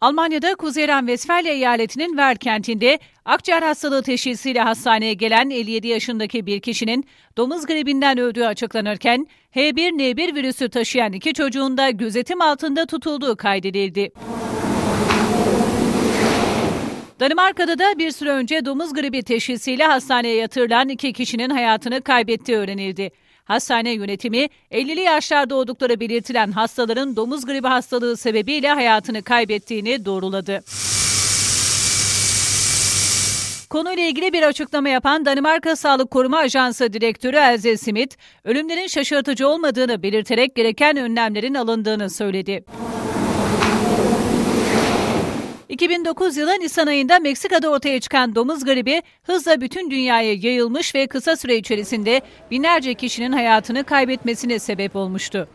Almanya'da Kuzey Ren-Vesfalya eyaletinin Ver kentinde akciğer hastalığı teşhisiyle hastaneye gelen 57 yaşındaki bir kişinin domuz gribinden öldüğü açıklanırken H1N1 virüsü taşıyan iki çocuğun da gözetim altında tutulduğu kaydedildi. Danimarka'da da bir süre önce domuz gribi teşhisiyle hastaneye yatırılan iki kişinin hayatını kaybettiği öğrenildi. Hastane yönetimi 50'li yaşlarda oldukları belirtilen hastaların domuz gribi hastalığı sebebiyle hayatını kaybettiğini doğruladı. Konuyla ilgili bir açıklama yapan Danimarka Sağlık Koruma Ajansı Direktörü Elze Smith, ölümlerin şaşırtıcı olmadığını belirterek gereken önlemlerin alındığını söyledi. 2009 yılı Nisan ayında Meksika'da ortaya çıkan domuz gribi hızla bütün dünyaya yayılmış ve kısa süre içerisinde binlerce kişinin hayatını kaybetmesine sebep olmuştu.